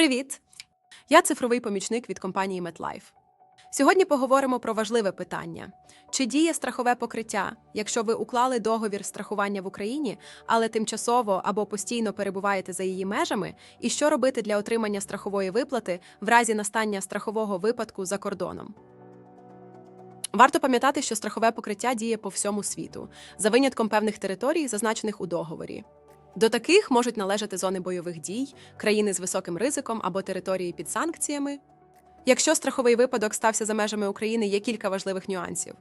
Привіт! Я цифровий помічник від компанії MetLife. Сьогодні поговоримо про важливе питання: чи діє страхове покриття, якщо ви уклали договір страхування в Україні, але тимчасово або постійно перебуваєте за її межами, і що робити для отримання страхової виплати в разі настання страхового випадку за кордоном? Варто пам'ятати, що страхове покриття діє по всьому світу, за винятком певних територій, зазначених у договорі. До таких можуть належати зони бойових дій, країни з високим ризиком або території під санкціями. Якщо страховий випадок стався за межами України, є кілька важливих нюансів.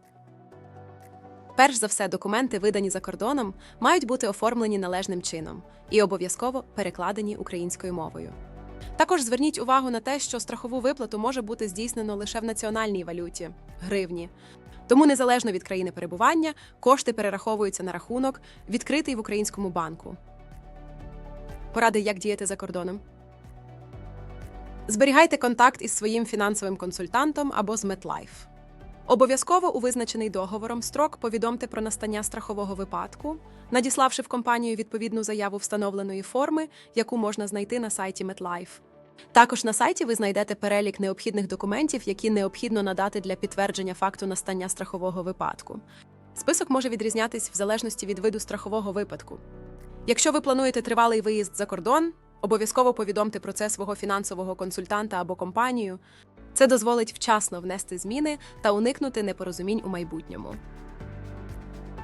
Перш за все, документи, видані за кордоном, мають бути оформлені належним чином і обов'язково перекладені українською мовою. Також зверніть увагу на те, що страхову виплату може бути здійснено лише в національній валюті гривні. Тому, незалежно від країни перебування, кошти перераховуються на рахунок, відкритий в українському банку. Поради, як діяти за кордоном. Зберігайте контакт із своїм фінансовим консультантом або з MetLife. Обов'язково у визначений договором строк повідомте про настання страхового випадку, надіславши в компанію відповідну заяву встановленої форми, яку можна знайти на сайті MetLife. Також на сайті ви знайдете перелік необхідних документів, які необхідно надати для підтвердження факту настання страхового випадку. Список може відрізнятись в залежності від виду страхового випадку. Якщо ви плануєте тривалий виїзд за кордон, обов'язково повідомте про це свого фінансового консультанта або компанію. Це дозволить вчасно внести зміни та уникнути непорозумінь у майбутньому.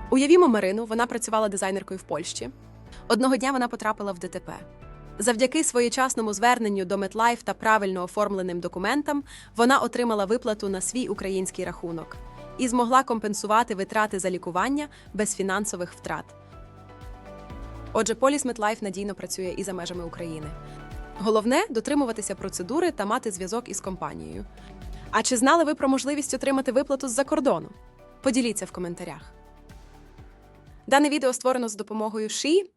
Уявімо Марину, вона працювала дизайнеркою в Польщі. Одного дня вона потрапила в ДТП. Завдяки своєчасному зверненню до MetLife та правильно оформленим документам вона отримала виплату на свій український рахунок і змогла компенсувати витрати за лікування без фінансових втрат. Отже, поліс MetLife надійно працює і за межами України. Головне дотримуватися процедури та мати зв'язок із компанією. А чи знали ви про можливість отримати виплату з-за кордону? Поділіться в коментарях. Дане відео створено з допомогою ШІ